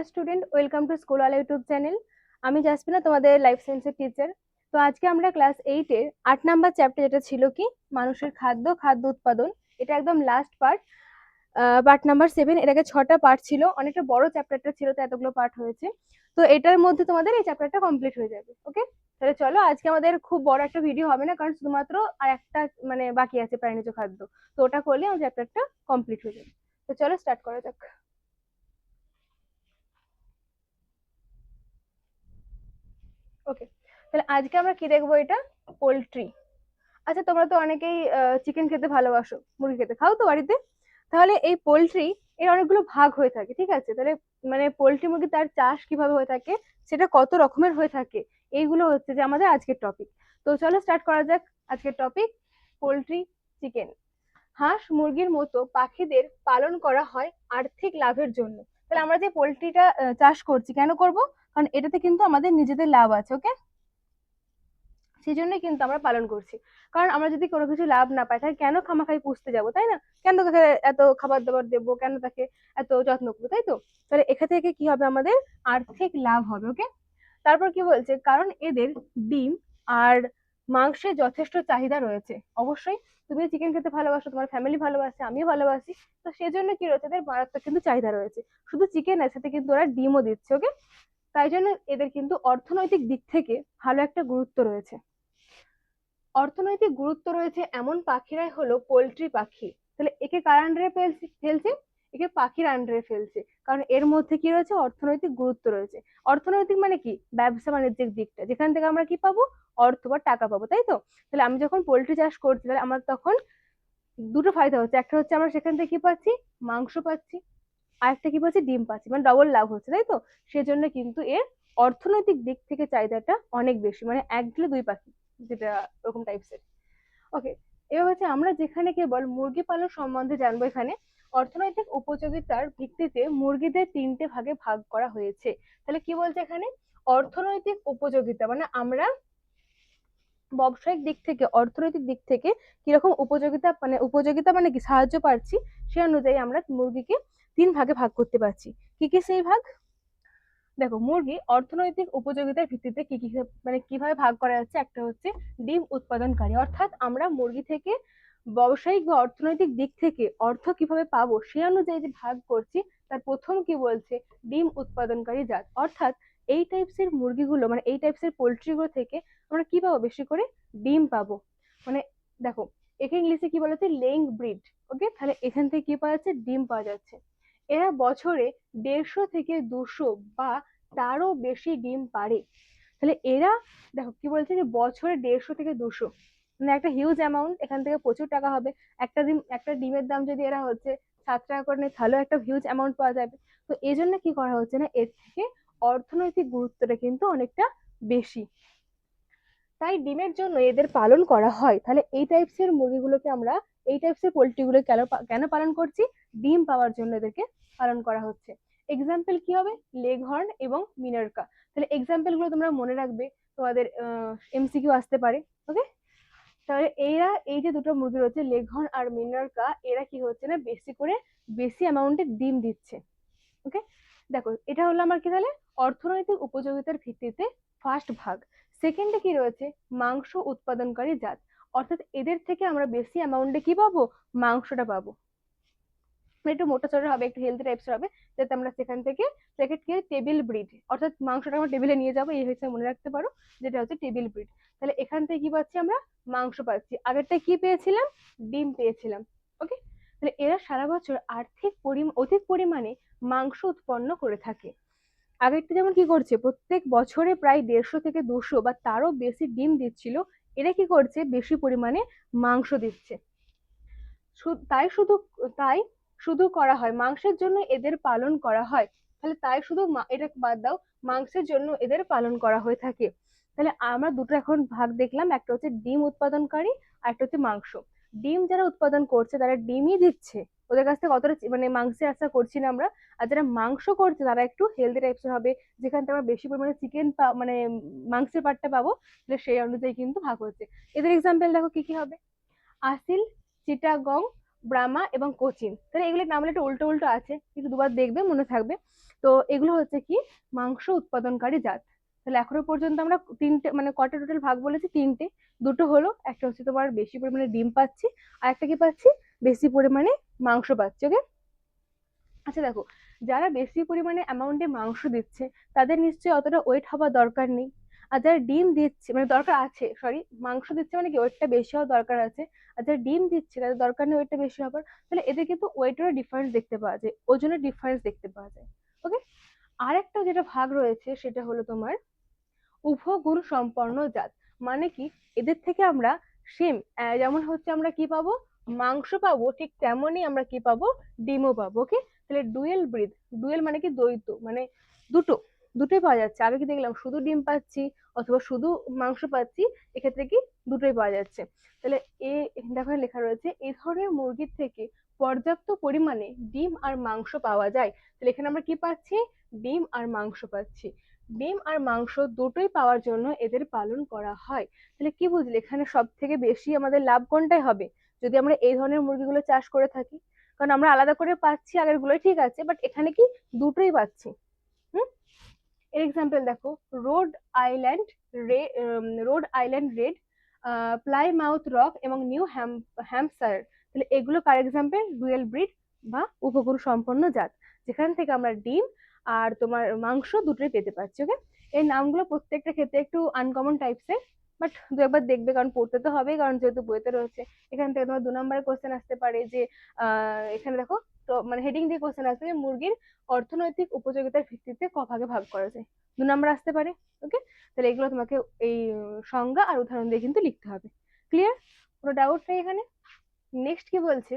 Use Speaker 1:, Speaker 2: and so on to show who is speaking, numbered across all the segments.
Speaker 1: Hello student, welcome to school আলা YouTube channel. আমি জাসপিনা তোমাদের লাইফ সায়েন্সের টিচার তো আজকে আমরা ক্লাস এইটের আট নাম্বার চ্যাপ্টার যেটা ছিল কি? মানুষের খাদ্য খাদ্য উৎপাদন। এটা একদম last part part number seven এর আগে ছটা পার্ট ছিল। অনেকটা বড় চ্যাপ্টারটা ছিল, তো এতগুলো পার্ট হয়েছে। তো এটার মধ্যে তোমাদের এই চ্যাপ্টারটা কমপ্লিট হয়ে যাবে ওকে তাহলে চলো, আজকে আমাদের খুব বড় একটা ভিডিও হবে না, কারণ শুধুমাত্র আর একটা মানে বাকি আছে প্রাণীজ খাদ্য। তো ওটা করলে আমার চ্যাপ্টারটা কমপ্লিট হয়ে যাবে। তো চলো স্টার্ট করা যাক। ওকে তাহলে আজকে আমরা কি দেখব এটা? পোলট্রি। আচ্ছা তোমরা তো অনেকেই চিকেন খেতে ভালোবাসো, মুরগি খেতে। খাও তো বাড়িতে। তাহলে এই পোলট্রি, এর অনেকগুলো ভাগ হয়ে থাকে, ঠিক আছে? তাহলে মানে পোলট্রি মুরগি তার চাষ কীভাবে হয়ে থাকে, সেটা কত রকমের হয়ে থাকে, এইগুলো হচ্ছে যে আমাদের আজকের টপিক তো চলো স্টার্ট করা যাক আজকের টপিক পোলট্রি চিকেন হাঁস মুরগির মতো পাখিদের পালন করা হয় আর্থিক লাভের জন্য। তাহলে আমরা যে পোলট্রিটা চাষ করছি, কেন করব? কারণ এটাতে কিন্তু আমাদের নিজেদের লাভ আছে ওকে সেই জন্যই কিন্তু আমরা পালন করছি। কারণ আমরা যদি কোনো কিছু লাভ না পাই, তাহলে কেন খামাখাই পুষতে যাব, তাই না? কেন তাকে এত খাবার দাবার দেবো, কেন তাকে এত যত্ন করব, তাই তো? তাহলে এখান থেকে কি হবে আমাদের? আর্থিক লাভ হবে ওকে তারপর কি বলছে? কারণ এদের ডিম আর মাংসের যথেষ্ট চাহিদা রয়েছে। অবশ্যই তুমি চিকেন খেতে ভালোবাসো, তোমার ফ্যামিলি ভালোবাসে, আমিও ভালোবাসি। তো সেজন্য কি রয়েছে? এদের মারাত্মক কিন্তু চাহিদা রয়েছে। শুধু চিকেন আছে সাথে কিন্তু ওরা ডিমও দিচ্ছে ওকে তাই জন্য এদের কিন্তু অর্থনৈতিক দিক থেকে ভালো একটা গুরুত্ব রয়েছে। অর্থনৈতিক গুরুত্ব রয়েছে এমন পাখিরাই হলো পোলট্রি পাখি। তাহলে একে কার আন্ডারে ফেলছে একে পাখির আন্ডারে ফেলছে। কারণ এর মধ্যে কি রয়েছে? অর্থনৈতিক গুরুত্ব রয়েছে। অর্থনৈতিক মানে কি? ব্যবসা বাণিজ্যিক দিকটা। যেখান থেকে আমরা কি পাবো? অর্থ বা টাকা পাবো, তাই তো? তাহলে আমি যখন পোলট্রি চাষ করছি, তাহলে আমার তখন দুটো ফায়দা হচ্ছে। একটা হচ্ছে আমরা সেখান থেকে কি পাচ্ছি? মাংস পাচ্ছি। আরেকটা কি পাচ্ছি ডিম পাচ্ছি। মানে ডবল লাভ হচ্ছে, তাই তো? সেজন্য কিন্তু এর অর্থনৈতিক দিক থেকে চাহিদাটা অনেক বেশি। মানে এক দিলে দুই পাখি যেটা ওরকম টাইপসের ওকে এবার হচ্ছে আমরা যেখানে কেবল মুরগি পালন সম্বন্ধে জানব এখানে, অর্থনৈতিক উপযোগিতার ভিত্তিতে মুরগিদের তিনটে ভাগে ভাগ করা হয়েছে। তাহলে কি বলছে এখানে? অর্থনৈতিক উপযোগিতা মানে আমরা ব্যবসায়িক দিক থেকে, অর্থনৈতিক দিক থেকে কীরকম উপযোগিতা মানে উপযোগিতা মানে কি? সাহায্য পাচ্ছি, সে অনুযায়ী আমরা মুরগিকে তিন ভাগে ভাগ করতে পারছি। কি কি সেই ভাগ? দেখো, মুরগি অর্থনৈতিক উপযোগিতার ভিত্তিতে কি কি মানে কীভাবে ভাগ করা যাচ্ছে? একটা হচ্ছে ডিম উৎপাদনকারী। অর্থাৎ আমরা মুরগি থেকে ব্যবসায়িক বা অর্থনৈতিক দিক থেকে অর্থ কীভাবে পাবো সে অনুযায়ী যে ভাগ করছি, তার প্রথম কি বলছে? ডিম উৎপাদনকারী জাত। অর্থাৎ এই টাইপসের মুরগিগুলো মানে এই টাইপসের পোলট্রিগুলো থেকে আমরা কি পাবো? বেশি করে ডিম পাবো। মানে দেখো, একে ইংলিশে কি বলা হচ্ছে? লেইং ব্রিড ওকে তাহলে এখান থেকে কি পাওয়া যাচ্ছে? ডিম পাওয়া যাচ্ছে। এরা বছরে দেড়শো থেকে দুশো বা তারও বেশি ডিম পারে। তাহলে এরা, দেখো কি বলছে যে বছরে দেড়শো থেকে দুশো। মানে একটা হিউজ অ্যামাউন্ট এখান থেকে প্রচুর টাকা হবে। একটা ডিম, একটা ডিমের দাম যদি এরা হচ্ছে সাত টাকা করে নেয়, তাহলেও একটা হিউজ অ্যামাউন্ট পাওয়া যাবে। তো এই জন্য কি করা হচ্ছে না, এর থেকে অর্থনৈতিক গুরুত্বটা কিন্তু অনেকটা বেশি। তাই ডিমের জন্য এদের পালন করা হয়। তাহলে এই টাইপসের মুরগিগুলোকে আমরা এই টাইপসের পোলট্রিগুলো কেন কেন পালন করছি? ডিম পাওয়ার জন্য এদেরকে পালন করা হচ্ছে। এক্সাম্পল কি হবে? লেগ হর্ন এবং মিনারকা তাহলে এক্সাম্পলগুলো তোমরা মনে রাখবে, তোমাদের এমসিকিউ আসতে পারে ওকে তাহলে এরা, এই যে দুটো মুরগি রয়েছে হর্ন আর মিনারকা এরা কি হচ্ছে না, বেশি করে বেশি অ্যামাউন্টে ডিম দিচ্ছে ওকে দেখো, এটা হলো আমার কি তাহলে? অর্থনৈতিক উপযোগিতার ভিত্তিতে ফার্স্ট ভাগ। সেকেন্ডে কি রয়েছে? মাংস উৎপাদনকারী জাত। অর্থাৎ এদের থেকে আমরা বেশি অ্যামাউন্টে কি পাবো? মাংসটা পাবো। একটু মোটা চড়া হবে, একটু হেলদি টাইপস হবে, যাতে আমরা সেখান থেকে প্যাকেটকে টেবিল ব্রিড অর্থাৎ মাংসটা আমরা টেবিলে নিয়ে যাব, এই হিসেবে মনে রাখতে পারো, যেটা হচ্ছে টেবিল ব্রিড তাহলে এখান থেকে কি পাচ্ছি আমরা? মাংস পাচ্ছি। আগেরটা কি পেয়েছিলাম? ডিম পেয়েছিলাম ওকে তাহলে এরা সারা বছর আর্থিক অধিক পরিমাণে মাংস উৎপন্ন করে থাকে। আগেরটা যেমন কি করছে? প্রত্যেক বছরে প্রায় দেড়শো থেকে দুশো বা তারও বেশি ডিম দিচ্ছিল এরা কি করছে? বেশি পরিমাণে মাংস দিচ্ছে। তাই শুধু তাই শুধু করা হয়। মাংসের জন্য এদের পালন করা হয়। তাহলে তাই শুধু এটা বাদ দাও, মাংসের জন্য এদের পালন করা হয়ে থাকে। তাহলে আমরা দুটো এখন ভাগ দেখলাম। একটা হচ্ছে ডিম উৎপাদনকারী আর একটা হচ্ছে মাংস। ডিম যারা উৎপাদন করছে, তারা ডিমই দিচ্ছে। ওদের কাছ থেকে অতটা মানে মাংসের আশা করছি না আমরা। আর যারা মাংস করছে, তারা একটু হেলদি টাইপসের হবে। যেখান থেকে আমরা বেশি পরিমাণে চিকেন মানে মাংসের পাটটা পাবো, তাহলে সেই অনুযায়ী কিন্তু ভাগ হচ্ছে। এদের এক্সাম্পল দেখো কি কি হবে? আসিল, চিটাগং ব্রামা এবং কোচিন। তাহলে এগুলোর নাম একটু উল্টো উল্টো আছে, কিন্তু দুবার দেখবে, মনে থাকবে। তো এগুলো হচ্ছে কি? মাংস উৎপাদনকারী জাত। তাহলে এখনও পর্যন্ত আমরা তিনটে মানে কটা টোটাল ভাগ বলেছি? তিনটে। দুটো হলো, একটা হচ্ছে তোমার বেশি পরিমাণে ডিম পাচ্ছি, আর একটা কি পাচ্ছি? বেশি পরিমাণে মাংস পাচ্ছে ওকে আচ্ছা দেখো, যারা বেশি পরিমাণে অ্যামাউন্টে মাংস দিচ্ছে, তাদের নিশ্চয়ই অতটা ওয়েট হওয়া দরকার নেই। আর যারা ডিম দিচ্ছে মানে দরকার আছে সরি মাংস দিচ্ছে মানে কি ওয়েটটা বেশি হওয়া দরকার আছে। আর যারা ডিম দিচ্ছে, তাদের দরকার নেই ওয়েটটা বেশি হওয়ার তাহলে এদের কিন্তু ওয়েটেরও ডিফারেন্স দেখতে পাওয়া যায়, ওজনের ডিফারেন্স দেখতে পাওয়া যায় ওকে আরেকটা যেটা ভাগ রয়েছে, সেটা হলো তোমার উভগুণ সম্পন্ন জাত। মানে কি, এদের থেকে আমরা সেম যেমন হচ্ছে আমরা কি পাবো? মাংস পাবো ঠিক তেমনই আমরা কি পাবো? ডিমও পাবো ওকে তাহলে ডুয়েল ব্রিড ডুয়েল মানে কি দ্বৈত? মানে দুটো, দুটোই পাওয়া যাচ্ছে। আগে কি দেখলাম? শুধু ডিম পাচ্ছি অথবা শুধু মাংস পাচ্ছি, এক্ষেত্রে কি দুটোই পাওয়া যাচ্ছে। তাহলে এ, দেখো লেখা রয়েছে এই ধরনের মুরগির থেকে পর্যাপ্ত পরিমাণে ডিম আর মাংস পাওয়া যায়। তাহলে এখানে আমরা কি পাচ্ছি? ডিম আর মাংস পাচ্ছি। ডিম আর মাংস দুটোই পাওয়ার জন্য এদের পালন করা হয়। তাহলে কি বুঝলি? এখানে সব থেকে বেশি আমাদের লাভ কোনটাই হবে? যদি আমরা এই ধরনের মুরগিগুলো চাষ করে থাকি, কারণ আমরা আলাদা করে পাচ্ছি আগেরগুলো ঠিক আছে বাট এখানে কি দুটোই পাচ্ছি। হুম? এর এক্সাম্পল দেখো রোড আইল্যান্ড রে Rhode Island red Plymouth rock এবং নিউ হ্যাম্পসার তাহলে এগুলো কার এক্সাম্পল ডুয়েল ব্রিড বা উপগুণ সম্পন্ন জাত, যেখান থেকে আমরা ডিম আর তোমার মাংস দুটোই পেতে পারছি ওকে এই নামগুলো প্রত্যেকটা ক্ষেত্রে একটু আনকমন টাইপসের বাট দু একবার দেখবে, কারণ পড়তে তো হবেই, কারণ যেহেতু বইতে রয়েছে। এখান থেকে তোমার দু নম্বরের কোশ্চেন আসতে পারে যে এখানে দেখো, তো মানে হেডিং দিয়ে কোশ্চেন আসবে যে, মুরগির অর্থনৈতিক উপযোগিতার ভিত্তিতে ক ভাগে ভাগ করা যায়? দু নম্বর আসতে পারে ওকে তাহলে এগুলো তোমাকে এই সংজ্ঞা আর উদাহরণ দিয়ে কিন্তু লিখতে হবে। ক্লিয়ার কোনো ডাউট নেই এখানে? নেক্সট কি বলছে?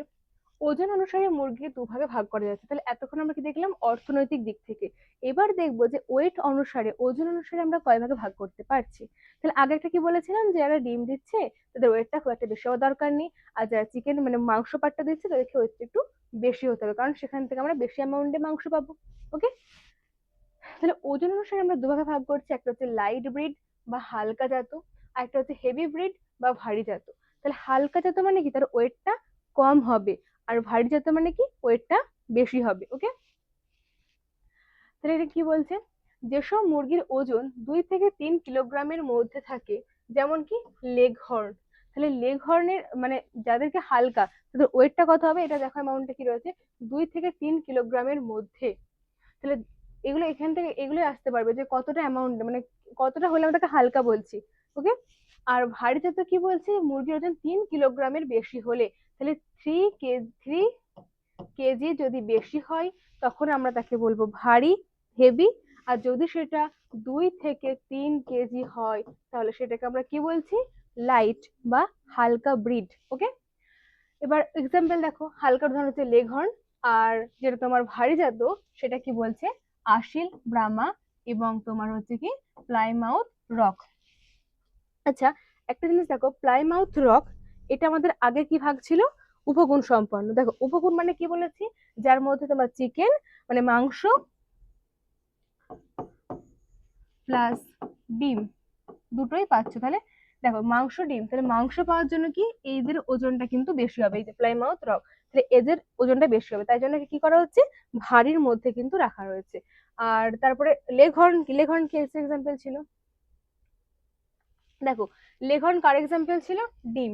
Speaker 1: ওজন অনুসারে মুরগিকে দুভাগে ভাগ করা যাচ্ছে। তাহলে এতক্ষণ আমরা কি দেখলাম? অর্থনৈতিক দিক থেকে। এবার দেখব যে ওয়েট অনুসারে, ওজন অনুসারে আমরা কয় ভাগে ভাগ করতে পারছি? তাহলে আগে একটা কি বলেছিলাম? যে যারা ডিম দিচ্ছে, তাদের ওয়েটটা খুব একটা বেশি হওয়া দরকার নেই। আর যারা চিকেন মানে মাংস পাটটা দিচ্ছে, তাদেরকে ওয়েটটা একটু বেশি হতে হবে। কারণ সেখান থেকে আমরা বেশি অ্যামাউন্টে মাংস পাবো। ওকে তাহলে ওজন অনুসারে আমরা দুভাগে ভাগ করছি। একটা হচ্ছে লাইট ব্রিড বা হালকা জাত, আর একটা হচ্ছে হেভি ব্রিড বা ভারী জাত। তাহলে হালকা জাত মানে কি? তার ওয়েটটা কম হবে। আর ভারী জাত মানে কি? ওয়েটটা বেশি হবে ওকে তাহলে এটা কি বলছে? যেসব মুরগির ওজন দুই থেকে তিন কিলোগ্রামের মধ্যে থাকে, যেমন কি লেগ হর্ন তাহলে লেগ হর্নের মানে যাদেরকে হালকা, তাদের ওয়েটটা কত হবে? এটা দেখো অ্যামাউন্টটা কি রয়েছে, দুই থেকে তিন কিলোগ্রামের মধ্যে। তাহলে এগুলো এখান থেকে এগুলো আসতে পারবে যে কতটা অ্যামাউন্ট মানে কতটা হলে আমরা তাকে হালকা বলছি ওকে আর ভারী জাত কি বলছে? মুরগির ওজন তিন কিলোগ্রামের বেশি হলে তাহলে থ্রি কেজি থ্রি কেজি যদি বেশি হয়, তখন আমরা তাকে বলব ভারী হেভি আর যদি সেটা দুই থেকে তিন কেজি হয়, তাহলে সেটাকে আমরা কি বলছি? লাইট বা হালকা ব্রিড ওকে এবার এক্সাম্পল দেখো, হালকা উদাহরণ হচ্ছে লেঘর্ন আর যেটা তোমার ভারী জাত, সেটা কি বলছে? আশিল ব্রাহ্মা এবং তোমার হচ্ছে কি? প্লাইমাউথ রক আচ্ছা একটা জিনিস দেখো প্লাইমাউথ রক এটা আমাদের আগে কি ভাগ ছিল? উপগুণ সম্পন্ন। দেখো, উপগুণ মানে কি বলেছি? যার মধ্যে তোমার চিকেন মানে মাংস প্লাস ডিম, দুটোই পাচ্ছ। তাহলে দেখো, মাংস, ডিম। তাহলে মাংস পাওয়ার জন্য কি? এদের ওজনটা কিন্তু বেশি হবে। এই যে প্লাইমাউথ রক তাহলে এদের ওজনটা বেশি হবে। তাই জন্য কি করা হচ্ছে? ভারীর মধ্যে কিন্তু রাখা রয়েছে। আর তারপরে লেঘর্ন কি? লেঘর্ন কি এক্সাম্পল ছিল? দেখো লেঘর্ন কার এক্সাম্পল ছিল? ডিম।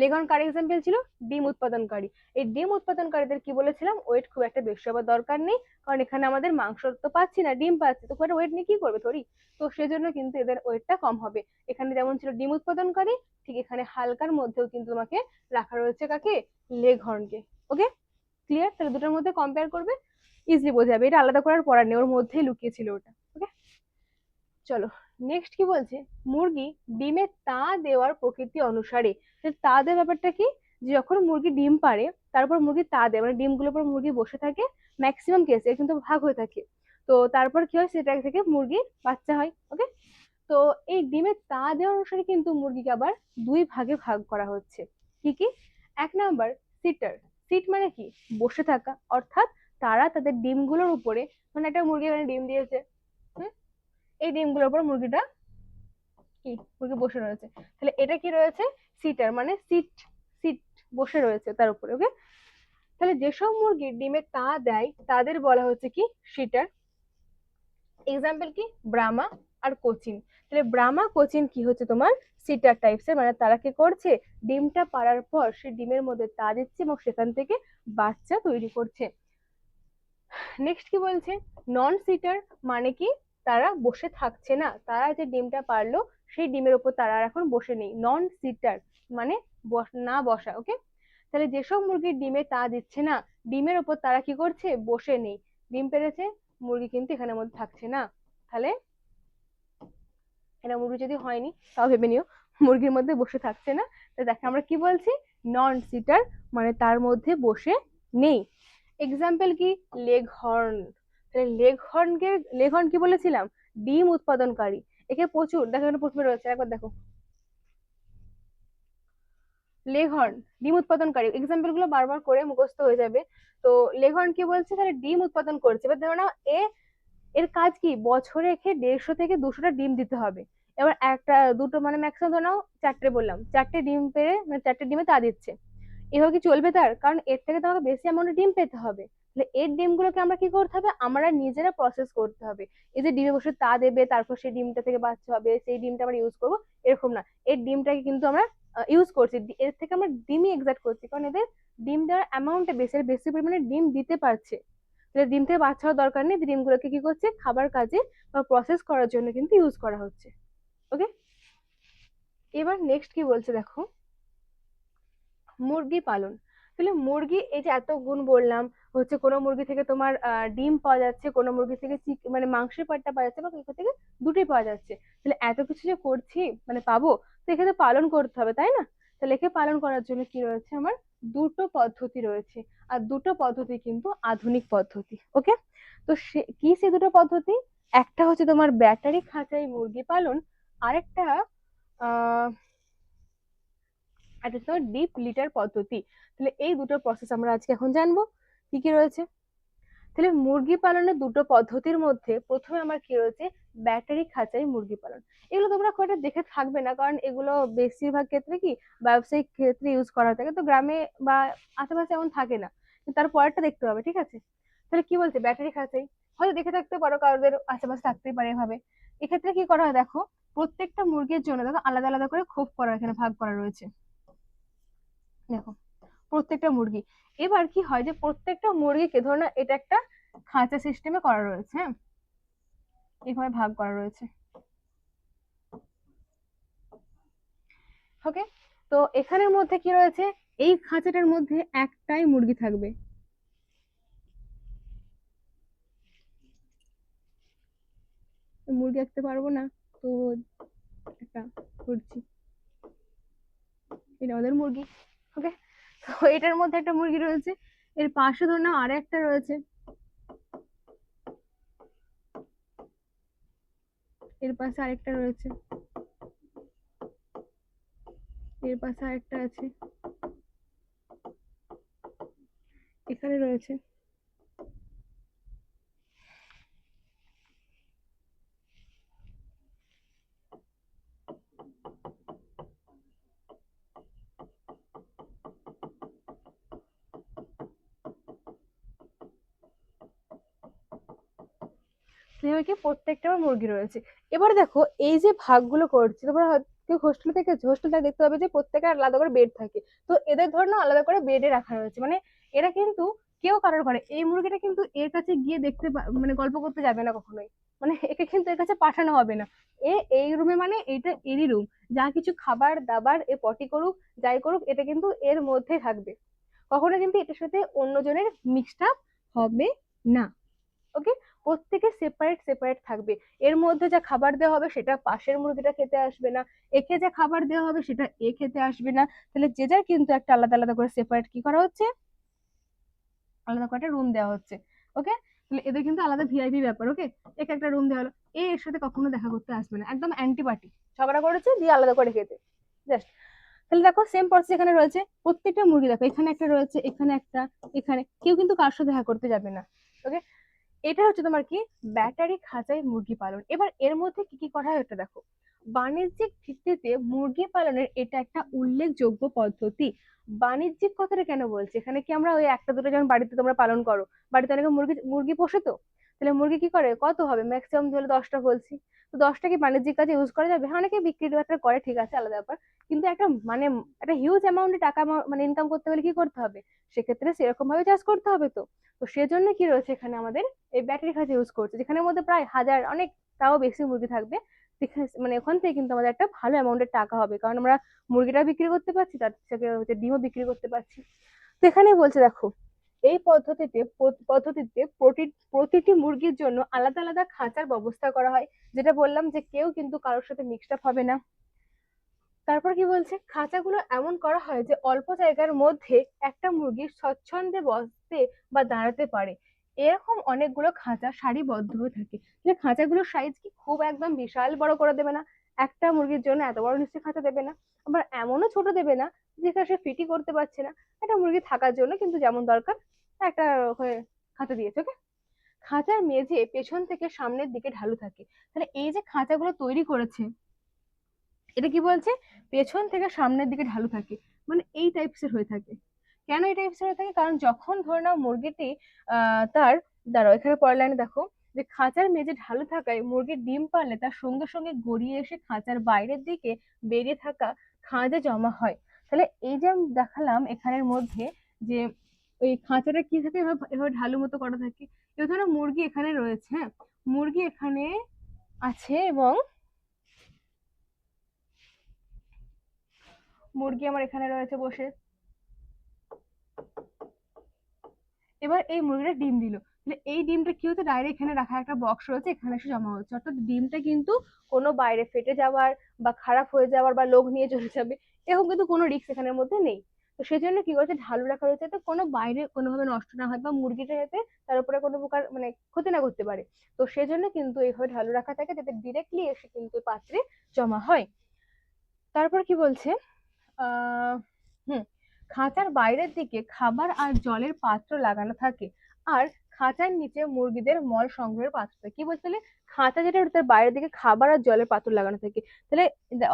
Speaker 1: লেগন কার এক্সাম্পল ছিল? ডিম উৎপাদনকারী। এই ডিম উৎপাদনকারীদের কি বলেছিলাম? ওয়েট খুব একটা বেশি হবার দরকার নেই, কারণ এখানে আমাদের মাংস তো পাচ্ছি না, ডিম পাচ্ছি। তো খুব ওয়েট নিয়ে কি করবে থরি তো সেজন্য কিন্তু এদের ওয়েটটা কম হবে। এখানে যেমন ছিল ডিম উৎপাদনকারী, ঠিক এখানে হালকার মধ্যেও কিন্তু তোমাকে রাখা রয়েছে কাকে? লেগ হর্নকে ওকে ক্লিয়ার তাহলে দুটোর মধ্যে কম্পেয়ার করবে ইজিলি বোঝা যাবে। এটা আলাদা করার পড়ার নেই, ওর মধ্যেই লুকিয়ে ছিল ওটা। ওকে চলো। নেক্সট কি বলছে? মুরগি ডিমে তা দেওয়ার প্রকৃতি অনুসারে। তা দেওয়ার ব্যাপারটা কি? যখন মুরগি ডিম পারে, তারপর মুরগি তা দেয়। মানে ডিমগুলোর উপর মুরগি বসে থাকে ম্যাক্সিমাম কেসে কিন্তু ভাগ হয়ে থাকে। তো তারপর কি হয়? সেটা থেকে মুরগির বাচ্চা হয় ওকে তো এই ডিমের তা দেওয়ার অনুসারে কিন্তু মুরগিকে আবার দুই ভাগে ভাগ করা হচ্ছে। কি কি? এক নাম্বার সিটার সিট মানে কি? বসে থাকা। অর্থাৎ তারা তাদের ডিমগুলোর উপরে মানে একটা মুরগি এখানে ডিম দিয়েছে এই ডিমগুলোর উপর মুরগিটা কি? মুরগি বসে রয়েছে। তাহলে এটা কি রয়েছে? সিটার মানে সিট সিট বসে রয়েছে তার উপরে ওকে তাহলে যেসব মুরগি ডিমে তা দেয়, তাদের বলা হচ্ছে কি? সিটার। এক্সাম্পল কি? ব্রামা আর কোচিন। তাহলে ব্রামা কোচিন কি হচ্ছে তোমার? সিটার টাইপসের মানে তারা কি করছে? ডিমটা পাড়ার পর সে ডিমের মধ্যে তা দিচ্ছে এবং সেখান থেকে বাচ্চা তৈরি করছে। নেক্সট কি বলছে? নন সিটার মানে কি? তারা বসে থাকছে না। তারা যে ডিমটা পারল, সেই ডিমের ওপর তারা আর এখন বসে নেই। নন সিটার মানে না বসা ওকে তাহলে যেসব মুরগির ডিমে তা দিচ্ছে না, ডিমের ওপর তারা কি করছে? বসে নেই। ডিম পেরেছে, মুরগি কিন্তু এখানের মধ্যে থাকছে না। তাহলে এটা মুরগি যদি হয়নি, তাও ভেবে নিও, মুরগির মধ্যে বসে থাকছে না। তো দেখো আমরা কি বলছি? নন সিটার মানে তার মধ্যে বসে নেই। এক্সাম্পল কি? লেগ হর্ন তাহলে হর্নকে লেগ কি বলেছিলাম? ডিম উৎপাদনকারী। একে প্রচুর, দেখো এখানে প্রথমে রয়েছে, একবার দেখো। হর্ন ডিম উৎপাদনকারী। এক্সাম্পলগুলো বারবার করে মুখস্থ হয়ে যাবে। তো হর্ন কি বলছে? তাহলে ডিম উৎপাদন করছে। এবার ধরো না এ, এর কাজ কি? বছরে একে দেড়শো থেকে দুশোটা ডিম দিতে হবে। এবার একটা, দুটো মানে ম্যাক্সিমাম ধরো নাও, চারটে বললাম। চারটে ডিম পেরে মানে চারটে ডিমে তা দিচ্ছে। এভাবে কি চলবে তার? কারণ এর থেকে তোমাকে বেশি অ্যামাউন্টে ডিম পেতে হবে। তাহলে এর ডিমগুলোকে আমরা কি করতে হবে? আমরা নিজেরা প্রসেস করতে হবে। এই যে ডিমে বসে তা দেবে, তারপর সেই ডিমটা থেকে বাচ্চা হবে, সেই ডিমটা আমরা ইউজ করব, এরকম না। এর ডিমটাকে কিন্তু আমরা ইউজ করছি। এর থেকে আমরা ডিমই এক্সাক্ট করছি। কারণ এদের ডিম দেওয়ার অ্যামাউন্টটা বেশি বেশি পরিমাণে ডিম দিতে পারছে। তাহলে ডিম থেকে বাচ্চা হওয়ার দরকার নেই। ডিমগুলোকে কি করছে? খাবার কাজে বা প্রসেস করার জন্য কিন্তু ইউজ করা হচ্ছে। ওকে এবার নেক্সট কি বলছে দেখো? মুরগি পালন। তাহলে মুরগি এই যে এত গুণ বললাম হচ্ছে কোনো মুরগি থেকে তোমার ডিম পাওয়া যাচ্ছে, কোনো মুরগি থেকে মানে মাংসের পাটটা পাওয়া যাচ্ছে বা কোনো থেকে দুটোই পাওয়া যাচ্ছে। তাহলে এত কিছু যে করছি মানে পাবো, তো এখানে পালন করতে হবে, তাই না? তাহলে একে পালন করার জন্য কি রয়েছে আমার? দুটো পদ্ধতি রয়েছে, আর দুটো পদ্ধতি কিন্তু আধুনিক পদ্ধতি, ওকে? তো সে, কি সে দুটো পদ্ধতি? একটা হচ্ছে তোমার ব্যাটারি খাঁচায় মুরগি পালন, আরেকটা হচ্ছে তোমার ডিপ লিটার পদ্ধতি। তাহলে এই দুটো প্রসেস আমরা আজকে এখন জানব। কি কি রয়েছে? তাহলে মুরগি পালনের দুটো পদ্ধতির মধ্যে প্রথমে আমার কি রয়েছে? ব্যাটারি খাঁচাই মুরগি পালন। এগুলো তোমরা খুব একটা দেখে থাকবে না, কারণ এগুলো বেশিরভাগ ক্ষেত্রে কি ব্যবসায়িক ক্ষেত্রে ইউজ করা থাকে। তো গ্রামে বা আশেপাশে এমন থাকে না। তার পরেরটা দেখতে হবে, ঠিক আছে? তাহলে কি বলছে? ব্যাটারি খাঁচাই। হয়তো দেখে থাকতে পারো, কারোদের আশেপাশে থাকতেই পারে এভাবে। এক্ষেত্রে কি করা হয় দেখো? প্রত্যেকটা মুরগির জন্য দেখো আলাদা আলাদা করে খোপ করা, এখানে ভাগ করা রয়েছে। দেখো। প্রত্যেকটা মুরগি। এবার কি হয় যে প্রত্যেকটা মুরগিকে ধরো না এটা একটা খাঁচা সিস্টেমে করা রয়েছে হ্যাঁ? এইভাবে ভাগ করা রয়েছে। ওকে তো এখানের মধ্যে কি রয়েছে? এই খাঁচাটার মধ্যে একটাই মুরগি থাকবে। মুরগি আঁকতে পারব না, তো একটা করছি। এটা ওদের মুরগি ওকে তো এটার মধ্যে একটা মুরগি রয়েছে, এর পাশে ধরে নাও আর একটা রয়েছে। এর পাশে আরেকটা রয়েছে। এর পাশে আরেকটা আছে। এখানে রয়েছে। সেভাবে কি প্রত্যেকটা আমার মুরগি রয়েছে। এবার দেখো, এই যে ভাগগুলো করছি, তোমরা কেউ হোস্টেল থেকে থেকে দেখতে পাবে যে প্রত্যেকের আলাদা করে বেড থাকে। তো এদের ধর আলাদা করে বেডে রাখা রয়েছে। মানে এরা কিন্তু কেউ কারোর ঘরে, এই মুরগিটা কিন্তু এর কাছে গিয়ে দেখতে মানে গল্প করতে যাবে না কখনোই। মানে একে কিন্তু এর কাছে পাঠানো হবে না। এ এই রুমে মানে এইটা এরই রুম যা কিছু খাবার, দাবার এ পটি করুক, যাই করুক, এটা কিন্তু এর মধ্যে থাকবে। কখনো কিন্তু এটার সাথে অন্যজনের মিক্সড আপ হবে না। ওকে প্রত্যেকে সেপারেট সেপারেট থাকবে। এর মধ্যে যা খাবার দেওয়া হবে সেটা পাশের মুরগিটা খেতে আসবে না। একে যা খাবার দেওয়া হবে সেটা এ খেতে আসবে না। তাহলে যে যার কিন্তু একটা আলাদা আলাদা করে সেপারেট কি করা হচ্ছে? আলাদা করে একটা রুম দেওয়া হচ্ছে। ওকে তাহলে এদের কিন্তু আলাদা ভিআইপি ব্যাপার ওকে একে একটা রুম দেওয়া হলো। এ এর সাথে কখনো দেখা করতে আসবে না। একদম অ্যান্টিপার্টি ঝগড়া করেছে, দিয়ে আলাদা করে খেতে। জাস্ট তাহলে দেখো সেম প্রসেস এখানে রয়েছে। প্রত্যেকটা মুরগি দেখো, এখানে একটা রয়েছে, এখানে একটা, এখানে। কেউ কিন্তু কার সাথে দেখা করতে যাবে না। ওকে এটা হচ্ছে তোমার কি? ব্যাটারি খাঁচায় মুরগি পালন। এবার এর মধ্যে কি কি করা হয় এটা দেখো। বাণিজ্যিক ভিত্তিতে মুরগি পালনের এটা একটা উল্লেখযোগ্য পদ্ধতি। বাণিজ্যিক কথাটা কেন বলছি? এখানে কি আমরা ওই একটা দুটো যেমন বাড়িতে তোমরা পালন করো, বাড়িতে অনেকে মুরগি মুরগি পোষে তো? তাহলে মুরগি কি করে? কত হবে? ম্যাক্সিমাম ধরে দশটা বলছি। তো দশটা কি বাণিজ্যিক কাজে ইউজ করা যাবে? হ্যাঁ অনেকে বিক্রি বাট্টা করে, ঠিক আছে, আলাদা ব্যাপার। কিন্তু একটা মানে একটা হিউজ অ্যামাউন্টে টাকা মানে ইনকাম করতে হলে কি করতে হবে? সেক্ষেত্রে সেরকম ভাবে চাষ করতে হবে তো। তো সেজন্য কি রয়েছে এখানে আমাদের এই ব্যাটারি খাঁচা ইউজ করছে, যেখানের মধ্যে প্রায় হাজার, অনেক, তাও বেশি মুরগি থাকবে। মানে ওখান থেকে কিন্তু আমাদের একটা ভালো অ্যামাউন্টের টাকা হবে। কারণ আমরা মুরগিটা বিক্রি করতে পারছি, তার থেকে হচ্ছে ডিমও বিক্রি করতে পারছি। তো এখানে বলছে, দেখো, এই পদ্ধতিতে পদ্ধতিতে প্রতি- প্রতিটি মুরগির জন্য আলাদা আলাদা খাঁচার ব্যবস্থা করা হয়। যেটা বললাম যে কেউ কিন্তু কারোর সাথে মিক্সড আপ হবে না। তারপর কি বলছে? খাঁচাগুলো এমন করা হয় যে অল্প জায়গার মধ্যে একটা মুরগি স্বচ্ছন্দে বসতে বা দাঁড়াতে পারে। এরকম অনেকগুলো খাঁচা সারিবদ্ধ হয়ে থাকে। যে খাঁচাগুলোর সাইজ কি খুব একদম বিশাল বড় করে দেবে না, একটা মুরগির জন্য এত বড় নিশ্চয়ই খাঁচা দেবে না, আবার এমনও ছোট দেবে না যেখানে সে ফিটই করতে পারছে না। একটা মুরগি থাকার জন্য কিন্তু যেমন দরকার একটা হয়ে খাঁচা দিয়েছে ওকে খাঁচার মেঝে পেছন থেকে সামনের দিকে ঢালু থাকে। তাহলে এই যে খাঁচাগুলো তৈরি করেছে, এটা কি বলছে? পেছন থেকে সামনের দিকে ঢালু থাকে। মানে এই টাইপসের হয়ে থাকে। কেন টাইপসের হয়ে থাকে? কারণ যখন ধরে নাও মুরগিটি তার, দাঁড়াও, এখানে পরের লাইনে দেখো, যে খাঁচার মেঝে ঢালু থাকায় মুরগির ডিম পারলে তার সঙ্গে সঙ্গে গড়িয়ে এসে খাঁচার বাইরের দিকে বেরিয়ে থাকা খাঁজে জমা হয়। তাহলে এই যে আমি দেখালাম এখানের মধ্যে যে ওই খাঁচাটা কি থাকে, এভাবে এভাবে ঢালু মতো করা থাকে। এবার ধরো মুরগি এখানে রয়েছে হ্যাঁ? মুরগি এখানে আছে এবং মুরগি আমার এখানে রয়েছে বসে। এবার এই মুরগিটা ডিম দিল। এই ডিমটা কি হচ্ছে? ডাইরেক্ট এখানে রাখা একটা বক্স রয়েছে, এখানে এসে জমা হচ্ছে। অর্থাৎ ডিমটা কিন্তু কোনো বাইরে ফেটে যাওয়ার বা খারাপ হয়ে যাওয়ার বা লোক নিয়ে চলে যাবে, এরকম কিন্তু কোনো রিস্ক এখানের মধ্যে নেই। তো সেই জন্য কি করেছে? ঢালু রাখা রয়েছে যাতে কোনো বাইরে কোনোভাবে নষ্ট না হয় বা মুরগিটা যাতে তার উপরে কোনো প্রকার মানে ক্ষতি না করতে পারে। তো সেজন্য কিন্তু এইভাবে ঢালু রাখা থাকে যাতে ডিরেক্টলি এসে কিন্তু পাত্রে জমা হয়। তারপর কি বলছে? হুম খাঁচার বাইরের দিকে খাবার আর জলের পাত্র লাগানো থাকে। আর খাঁচার নিচে মুরগিদের মল সংগ্রহের পাত্র থাকে। কি বলতে গেলে খাঁচা যেটা তার বাইরের দিকে খাবার আর জলের পাত্র লাগানো থাকে। তাহলে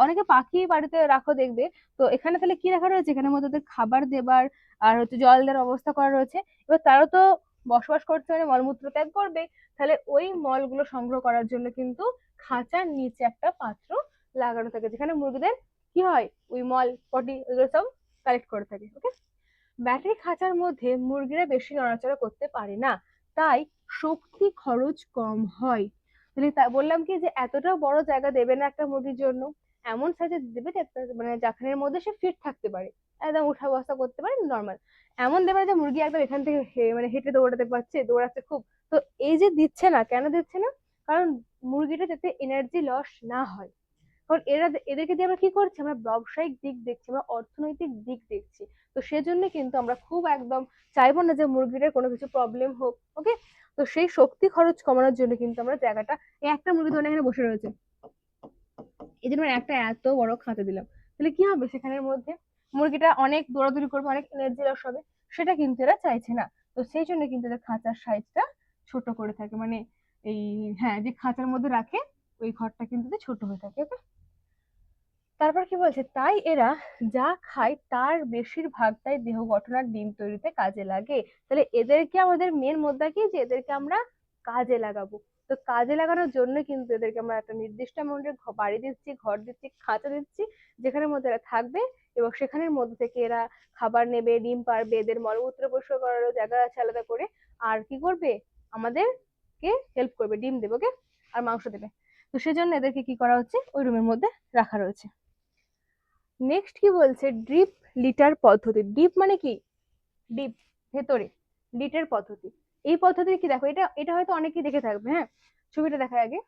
Speaker 1: অনেকে পাখি বাড়িতে রাখো দেখবে। তো এখানে তাহলে কি রাখা রয়েছে? এখানে মধ্যে খাবার দেবার আর হচ্ছে জল দেওয়ার অবস্থা করা রয়েছে। এবার তারাও তো বসবাস করতে মানে মলমূত্র ত্যাগ করবে। তাহলে ওই মলগুলো সংগ্রহ করার জন্য কিন্তু খাঁচার নিচে একটা পাত্র লাগানো থাকে। যেখানে মুরগিদের কি হয়? ওই মল, পটি, এগুলো সব কালেক্ট করে থাকে ওকে ব্যাটারি খাঁচার মধ্যে মুরগিরা বেশি নড়াচড়া করতে পারে না, তাই শক্তি খরচ কম হয়। তাহলে বললাম কি যে এতটা বড় জায়গা দেবে না একটা মুরগির জন্য, এমন সাইজে দেবে মানে যেখানের মধ্যে সে ফিট থাকতে পারে, একদম উঠা বসা করতে পারে নর্মাল এমন দেবে যে মুরগি একদম এখান থেকে মানে হেঁটে দৌড়াতে পারছে, দৌড়াচ্ছে খুব। তো এই যে দিচ্ছে না, কেন দিচ্ছে না? কারণ মুরগিটা যাতে এনার্জি লস না হয়। কারণ এরা এদেরকে দিয়ে আমরা কি করছি? আমরা ব্যবসায়িক দিক দেখছি, আমরা অর্থনৈতিক দিক দেখছি। তো সেজন্য কিন্তু আমরা খুব একদম চাইব না যে মুরগিটার কোনো কিছু প্রবলেম হোক ওকে তো সেই শক্তি খরচ কমানোর জন্য কিন্তু আমরা জায়গাটা একটা মুরগি ধরে এখানে বসে রয়েছে। এই জন্য একটা এত বড় খাঁচা দিলাম। তাহলে কি হবে সেখানের মধ্যে? মুরগিটা অনেক দৌড়াদৌড়ি করবে, অনেক এনার্জি লস হবে, সেটা কিন্তু এরা চাইছে না। তো সেই জন্য কিন্তু এদের খাঁচার সাইজটা ছোট করে থাকে। মানে এই হ্যাঁ যে খাঁচার মধ্যে রাখে, ওই ঘরটা কিন্তু ছোট হয়ে থাকে ওকে তারপর কি বলছে? তাই এরা যা খায় তার বেশিরভাগটাই দেহ গঠন আর ডিম তৈরিতে কাজে লাগে। তাহলে এদেরকে আমাদের মেন মুদ্রা কি? যে এদেরকে আমরা কাজে লাগাবো। তো কাজে লাগানোর জন্য কিন্তু এদেরকে আমরা একটা নির্দিষ্ট অ্যামাউন্টের বাড়ি দিচ্ছি, ঘর দিচ্ছি, খাঁচা দিচ্ছি, যেখানের মধ্যে এরা থাকবে এবং সেখানের মধ্যে থেকে এরা খাবার নেবে, ডিম পারবে, এদের মলমূত্র পরিষ্কার করারও জায়গা আছে আলাদা করে। আর কি করবে? আমাদেরকে হেল্প করবে, ডিম দেবে ওকে আর মাংস দেবে। তো সেজন্য এদেরকে কি করা হচ্ছে? ওই রুমের মধ্যে রাখা রয়েছে। নেক্সট কি বলছে? ড্রিপ লিটার পদ্ধতি। ডিপ মানে কি? ডিপ ভেতরে। লিটার পদ্ধতি। এই পদ্ধতি কি দেখো? এটা এটা হয়তো অনেকেই দেখে থাকবে হ্যাঁ? ছবিটা দেখা আগে।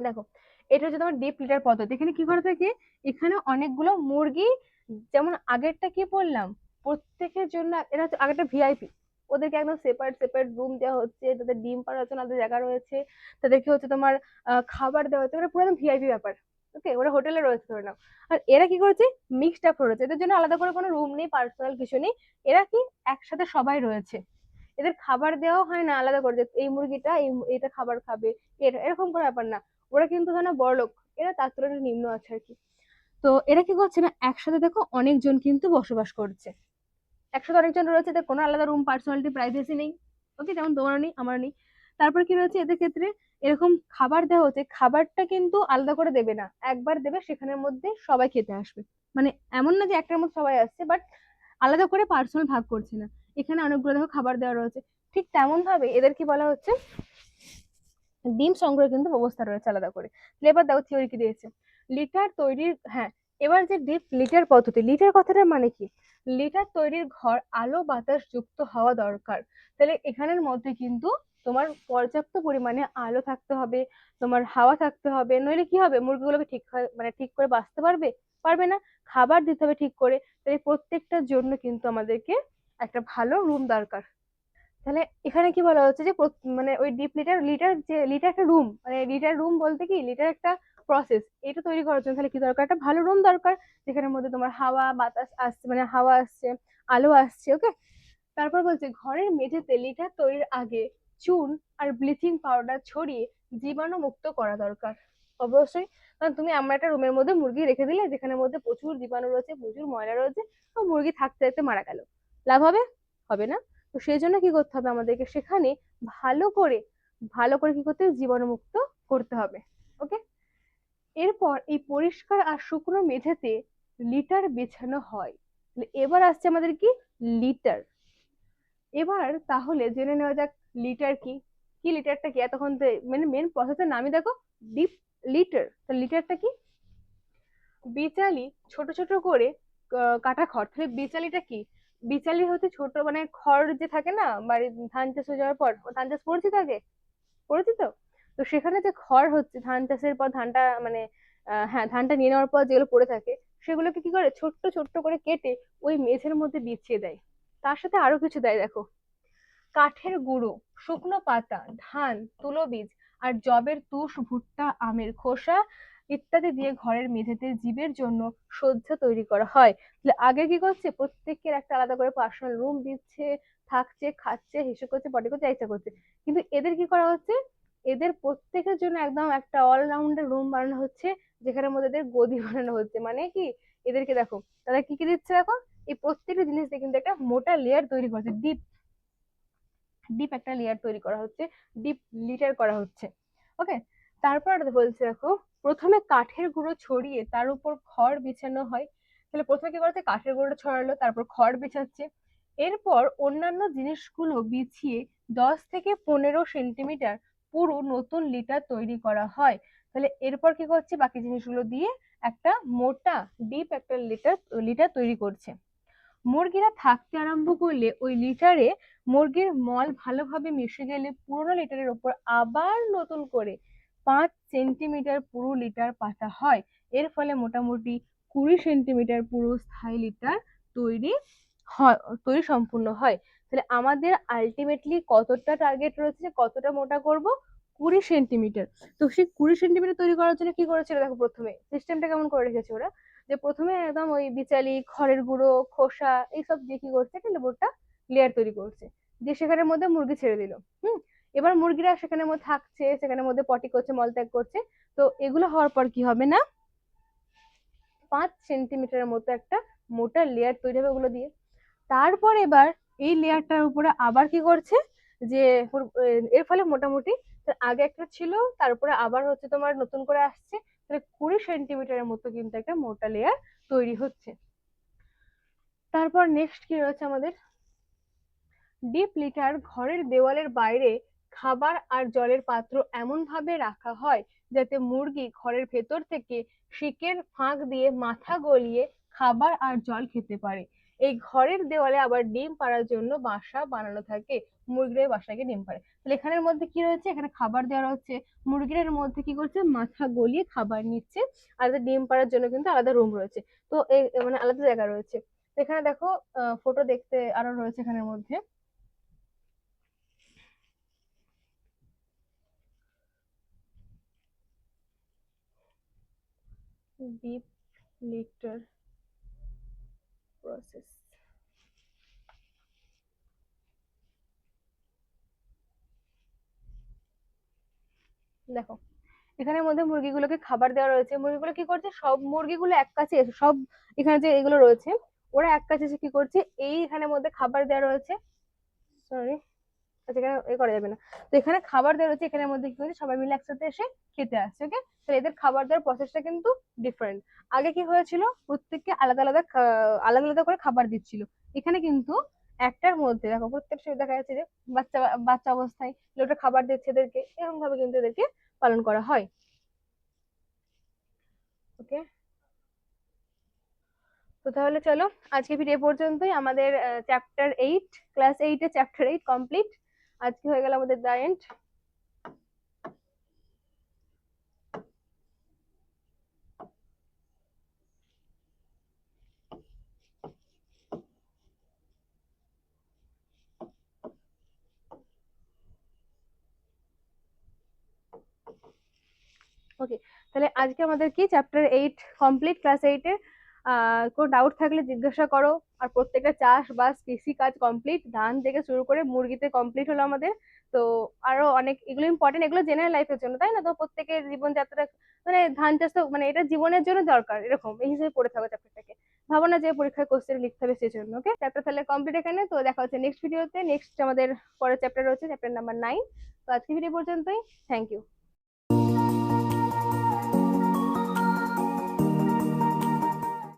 Speaker 1: দেখো, এটা হচ্ছে তোমার ডিপ লিটার পদ্ধতি। এখানে কি করে থাকে? এখানে অনেকগুলো মুরগি, যেমন আগেরটা কি বললাম? প্রত্যেকের জন্য এটা হচ্ছে আগেরটা ভিআইপি ওদেরকে একদম সেপারেট সেপারেট রুম দেওয়া হচ্ছে। তাদের ডিম পাড়ার জন্য আলাদা জায়গা রয়েছে। তাদেরকে হচ্ছে তোমার খাবার দেওয়া হচ্ছে। মানে পুরো একদম ভিআইপি ব্যাপার। ওকে ওরা হোটেলে রয়েছে, ধরে নাও। আর এরা কি করেছে? মিক্সড আপ রয়েছে। এদের জন্য আলাদা করে কোনো রুম নেই পার্সোনাল কিছু নেই। এরা কি একসাথে সবাই রয়েছে। এদের খাবার দেওয়াও হয় না আলাদা করে এই মুরগিটা এই এটা খাবার খাবে এরকম কোনো ব্যাপার না। ওরা কিন্তু ধরে বড়লোক এরা তার তুলনায় নিম্ন আছে আর কি। তো এরা কি করছে না, একসাথে দেখো অনেকজন কিন্তু বসবাস করছে। একসাথে অনেকজন রয়েছে, এদের কোনো আলাদা রুম পার্সোনালিটি প্রাইভেসি নেই। ওকে যেমন তোমার নেই আমার নেই। তারপর কি রয়েছে এদের ক্ষেত্রে? এরকম খাবার দেওয়া হচ্ছে, খাবারটা কিন্তু আলাদা করে দেবে না। একবার দেবে, সেখানের মধ্যে সবাই খেতে আসবে। মানে এমন না যে একটার মধ্যে সবাই আসছে বাট আলাদা করে পার্সোনাল ভাগ করছে না। এখানে অনেকগুলো দেখো খাবার দেওয়া রয়েছে। ঠিক তেমন ভাবে এদের কি বলা হচ্ছে, ডিম সংগ্রহের কিন্তু ব্যবস্থা রয়েছে আলাদা করে। তাহলে এবার দেখো থিওরি কি দিয়েছে? লিটার তৈরির হ্যাঁ এবার যে ডিপ লিটার পদ্ধতি। লিটার কথাটার মানে কি? লিটার তৈরির ঘর আলো বাতাস যুক্ত হওয়া দরকার। তাহলে এখানের মধ্যে কিন্তু তোমার পর্যাপ্ত পরিমাণে আলো থাকতে হবে, তোমার হাওয়া থাকতে হবে, নইলে কি হবে? মুরগিগুলোকে ঠিক মানে ঠিক করে বাঁচতে পারবে? পারবে না? খাবার দিতে হবে ঠিক করে। তাহলে প্রত্যেকটার জন্য কিন্তু আমাদেরকে একটা ভালো রুম দরকার। তাহলে এখানে কি বলা হচ্ছে যে মানে ওই ডিপ লিটার লিটার যে লিটার একটা রুম মানে লিটার রুম বলতে কি? লিটার একটা প্রসেস এটা তৈরি করার জন্য তাহলে কি দরকার? একটা ভালো রুম দরকার, যেখানের মধ্যে তোমার হাওয়া, বাতাস আসছে মানে হাওয়া আসছে, আলো আসছে ওকে তারপর বলছে ঘরের মেঝেতে লিটার তৈরির আগে চুন আর ব্লিচিং পাউডার ছড়িয়ে জীবাণু মুক্ত করা দরকার। অবশ্যই, কারণ তুমি আমরা একটা রুমের মধ্যে মুরগি রেখে দিলে, যেখানের মধ্যে প্রচুর জীবাণু রয়েছে, প্রচুর ময়লা রয়েছে, তো মুরগি থাকতে থাকতে মারা গেল। লাভ হবে? হবে না। তো সেই জন্য কি করতে হবে আমাদেরকে সেখানে ভালো করে ভালো করে কি করতে হবে? জীবাণুমুক্ত করতে হবে। ওকে? এরপর এই পরিষ্কার আর শুকনো মেঝেতে লিটার বেছানো হয়। এবার আসছে আমাদের কি? লিটার। এবার তাহলে জেনে নেওয়া যাক লিটার কি? কি লিটারটা কি? এতক্ষণ মানে মেন প্রসেসের নামই দেখো ডিপ লিটার তো লিটারটা কি? বিচালি ছোট ছোট করে কাটা খড়। তাহলে বিচালিটা কি? বিচালি হচ্ছে ছোট মানে খড় যে থাকে না বাড়ি ধান চাষ হয়ে যাওয়ার পর ধান চাষ করেছি তো আগে? করেছি তো? তো সেখানে যে খড় হচ্ছে, ধান চাষের পর ধানটা মানে হ্যাঁ ধানটা নিয়ে নেওয়ার পর যেগুলো পড়ে থাকে, সেগুলোকে কি করে? ছোট্ট ছোট্ট করে কেটে ওই মেঝের মধ্যে বিছিয়ে দেয়। তার সাথে আরও কিছু দেয়, দেখো। কাঠের গুঁড়ো, শুকনো পাতা, ধান তুলোবীজ আর যবের তুষ, ভুট্টা, আমের খোসা ইত্যাদি দিয়ে ঘরের মেঝেতে জীবের জন্য সজ্জা তৈরি করা হয়। আগে কি করছে? প্রত্যেকের একটা আলাদা করে পার্সোনাল রুম দিচ্ছে, থাকছে, খাচ্ছে, হিসেব করছে পটি করছে ইচ্ছা করছে। কিন্তু এদের কি করা হচ্ছে? এদের প্রত্যেকের জন্য একদম একটা অলরাউন্ডার রুম বানানো হচ্ছে, যেখানের মধ্যে এদের গদি বানানো হচ্ছে। মানে কি? এদেরকে দেখো, তারা কি কি দিচ্ছে দেখো? এই প্রত্যেকটা জিনিস দিয়ে কিন্তু একটা মোটা লেয়ার তৈরি করছে ডিপ ডিপ একটা লেয়ার তৈরি করা হচ্ছে ডিপ লিটার করা হচ্ছে ওকে তারপর বলছে দেখো, প্রথমে কাঠের গুঁড়ো ছড়িয়ে তার উপর খড় বিছানো হয়। তাহলে প্রথমে কি করছে কাঠের গুঁড়ো ছড়ালো, তারপর খড় বিছাচ্ছে। এরপর অন্যান্য জিনিসগুলো বিছিয়ে দশ থেকে পনেরো সেন্টিমিটার পুরো নতুন লিটার তৈরি করা হয়। তাহলে এরপর কি করছে? বাকি জিনিসগুলো দিয়ে একটা মোটা ডিপ একটা লিটার লিটার তৈরি করছে। মুরগিরা থাকতে আরম্ভ করলে ওই লিটারে মুরগির মল ভালোভাবে মিশে গেলে পুরোনো লিটারের ওপর আবার নতুন করে পাঁচ সেন্টিমিটার পুরো লিটার পাতা হয়। এর ফলে মোটামুটি কুড়ি সেন্টিমিটার পুরো স্থায়ী লিটার তৈরি হয়, তৈরি সম্পূর্ণ হয়। তাহলে আমাদের আলটিমেটলি কতটা টার্গেট রয়েছে কতটা মোটা করব? কুড়ি সেন্টিমিটার তো সেই কুড়ি সেন্টিমিটার তৈরি করার জন্য কি করেছিল? দেখো প্রথমে সিস্টেমটা কেমন করে রেখেছে ওরা? যে প্রথমে একদম ওই বিচালি, খড়ের গুঁড়ো, খোসা এইসব দিয়ে কি করছে? একটা লেবুরটা লেয়ার তৈরি করছে। দিয়ে সেখানের মধ্যে মুরগি ছেড়ে দিল, হুম? এবার মুরগিরা সেখানের মধ্যে থাকছে, সেখানের মধ্যে পটি করছে মলত্যাগ করছে। তো এগুলো হওয়ার পর কি হবে না? পাঁচ সেন্টিমিটারের মতো একটা মোটা লেয়ার তৈরি হবে ওগুলো দিয়ে। তারপর এবার এই লেয়ারটার উপরে আবার কি করছে? যে এর ফলে মোটামুটি আগে একটা ছিল তারপরে আবার হচ্ছে তোমার নতুন করে আসছে। তাহলে কুড়ি সেন্টিমিটারের মতো কিন্তু একটা মোটা লেয়ার তৈরি হচ্ছে। তারপর নেক্সট কি রয়েছে আমাদের? ডিপ লিটার ঘরের দেওয়ালের বাইরে খাবার আর জলের পাত্র এমনভাবে রাখা হয় যাতে মুরগি ঘরের ভেতর থেকে শিকের ফাঁক দিয়ে মাথা গলিয়ে খাবার আর জল খেতে পারে। এই ঘরের দেওয়ালে আবার ডিম পাড়ার জন্য বাসা বানানো থাকে। মুরগির বাসাকে ডিম পাড়ে। তাহলে এখানের মধ্যে কি রয়েছে? এখানে খাবার দেওয়া হচ্ছে। মুরগির মধ্যে কি করছে? মাথা গলিয়ে খাবার নিচ্ছে। আর ডিম পাড়ার জন্য কিন্তু আলাদা রুম রয়েছে। তো এই মানে আলাদা জায়গা রয়েছে। এখানে দেখো ফটো দেখতে আরও রয়েছে এখানের মধ্যে। Deep litter. Process. দেখো এখানে মধ্যে মুরগিগুলোকে খাবার দেওয়া রয়েছে। মুরগিগুলো কি করছে? সব মুরগিগুলো এক কাছে এসে, সব এখানে যে এগুলো রয়েছে, ওরা এক কাছে এসে কি করছে? এই এখানে মধ্যে খাবার দেওয়া রয়েছে। সরি আচ্ছা এখানে এ করা যাবে না। তো এখানে খাবার দেওয়া রয়েছে, এখানের মধ্যে কি করছে সবাই মিলে একসাথে এসে খেতে আসছে ওকে তো এদের খাবার দেওয়ার প্রসেসটা কিন্তু ডিফারেন্ট আগে কি হয়েছিল? প্রত্যেককে আলাদা আলাদা আলাদা আলাদা করে খাবার দিচ্ছিল। এখানে কিন্তু একটার মধ্যে, দেখো প্রত্যেক সময় দেখা যাচ্ছে যে বাচ্চা বাচ্চা অবস্থায় লোকটা খাবার দিচ্ছে এদেরকে এরকম ভাবে কিন্তু এদেরকে পালন করা হয়। ওকে তো তাহলে চলো আজকে ভিডিও পর্যন্তই। আমাদের চ্যাপ্টার এইট ক্লাস এইটের চ্যাপ্টার এইট কমপ্লিট আজকে হয়ে গেল আমাদের দ্য ওকে তাহলে আজকে আমাদের কি? চ্যাপ্টার এইট কমপ্লিট ক্লাস এইটের কোনো ডাউট থাকলে জিজ্ঞাসা করো। আর প্রত্যেকটা চাষবাস কৃষি কাজ কমপ্লিট ধান থেকে শুরু করে মুরগিতে কমপ্লিট হলো আমাদের। তো আরও অনেক, এগুলো ইম্পর্টেন্ট এগুলো জেনারেল লাইফের জন্য, তাই না? তো প্রত্যেকের জীবনযাত্রা মানে ধান চাষ তো মানে এটা জীবনের জন্য দরকার, এরকম, এই হিসেবে পড়ে থাকো চ্যাপ্টারটাকে ভাবো না যে পরীক্ষায় কোশ্চেন লিখতে হবে সেই জন্য ওকে চ্যাপ্টার তাহলে কমপ্লিট এখানে, তো দেখা হচ্ছে নেক্সট ভিডিওতে নেক্সট আমাদের পরের চ্যাপ্টার রয়েছে চ্যাপ্টার নাম্বার নাইন তো আজকে ভিডিও পর্যন্তই থ্যাংক ইউ